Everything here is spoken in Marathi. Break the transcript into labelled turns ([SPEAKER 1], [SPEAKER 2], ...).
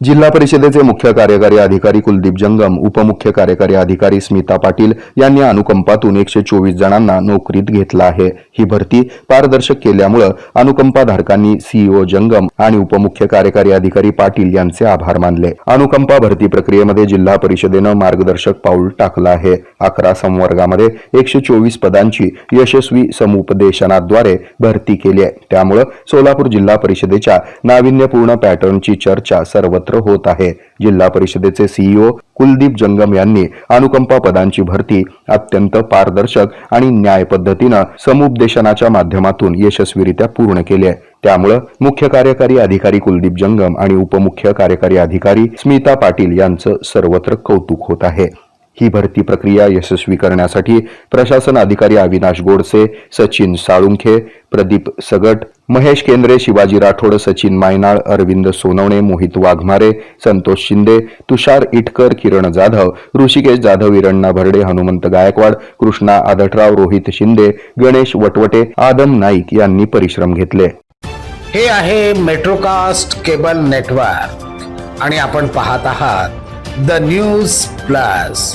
[SPEAKER 1] जिल्हा परिषदेचे मुख्य कार्यकारी अधिकारी कुलदीप जंगम उपमुख्य कार्यकारी अधिकारी स्मिता पाटील यांनी अनुकंपातून एकशे चोवीस जणांना नोकरीत घेतला आहे. ही भरती पारदर्शक केल्यामुळे अनुकंपाधारकांनी सीईओ जंगम आणि उपमुख्य कार्यकारी अधिकारी पाटील यांचे आभार मानले. अनुकंपा भरती प्रक्रियेमध्ये जिल्हा परिषदेनं मार्गदर्शक पाऊल टाकलं आहे. अकरा संवर्गामध्ये एकशे चोवीस पदांची यशस्वी समुपदेशनाद्वारे भरती केली आहे. त्यामुळे सोलापूर जिल्हा परिषदेच्या नाविन्यपूर्ण पॅटर्नची चर्चा सर्वत्र होत आहे. जिल्हा परिषदेचे सीईओ कुलदीप जंगम यांनी अनुकंपा पदांची भरती अत्यंत पारदर्शक आणि न्याय पद्धतीनं समुपदेशनाच्या माध्यमातून यशस्वीरित्या पूर्ण केली आहे. त्यामुळं मुख्य कार्यकारी अधिकारी कुलदीप जंगम आणि उपमुख्य कार्यकारी अधिकारी स्मिता पाटील यांचं सर्वत्र कौतुक होत आहे. ही भरती प्रक्रिया यशस्वी करण्यासाठी प्रशासन अधिकारी अविनाश गोडसे सचिन साळुंखे प्रदीप सगट महेश केंद्रे शिवाजी राठोड सचिन मायनाळ अरविंद सोनवणे मोहित वाघमारे संतोष शिंदे तुषार इटकर किरण जाधव ऋषिकेश जाधव इरण्णा भरडे हनुमंत गायकवाड कृष्णा आदटराव रोहित शिंदे गणेश वटवटे आदम नाईक यांनी परिश्रम घेतले.
[SPEAKER 2] हे आहे मेट्रोकास्ट केबल नेटवर्क आणि आपण पाहत आहात the news plus.